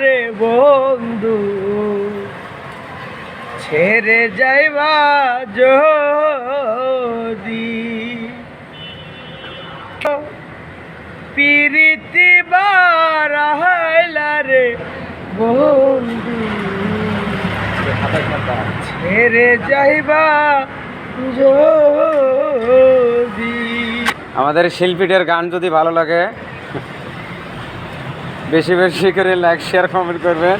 রে বন্ধু ছেড়ে যাইবা যদি পিরিতি বারাইলা রে বন্ধু আমাদের শিল্পীদের গান যদি ভালো লাগে, বেশি বেশি করে লাইক শেয়ার কমেন্ট করবেন।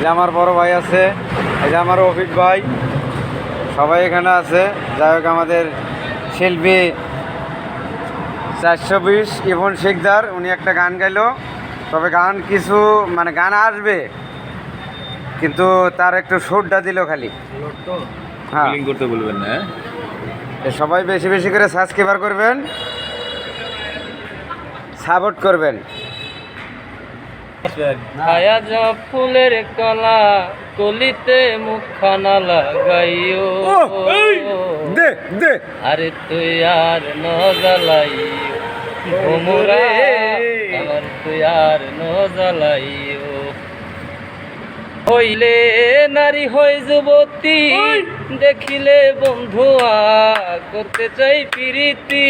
যে আমার বড় ভাই আছে যে আমার অভিক ভাই, সবাই এখানে আছে। যাই হোক, আমাদের শিল্পী চারশো বিশ ইভন শিকদার উনি একটা গান গাইল। তবে গান কিছু মানে গান আসবে। কিন্তু তার একটু সুরটা দিল খালি। হ্যাঁ। করতে বলবেন না হ্যাঁ? সবাই বেশি বেশি করে সাবস্ক্রাইবার করবেন। সাপোর্ট করবেন। ছায়া যা ফুলের কলা কলিতে মুখখানা লাগাইও। দে দে। আরে তুই আর ন জ্বালাইও। ভোমরা আমার তুই আর ন জ্বালাইও। হইলে নারী হই যুবতী দেখিলে বন্ধুয়া করতে চাই প্রীতি।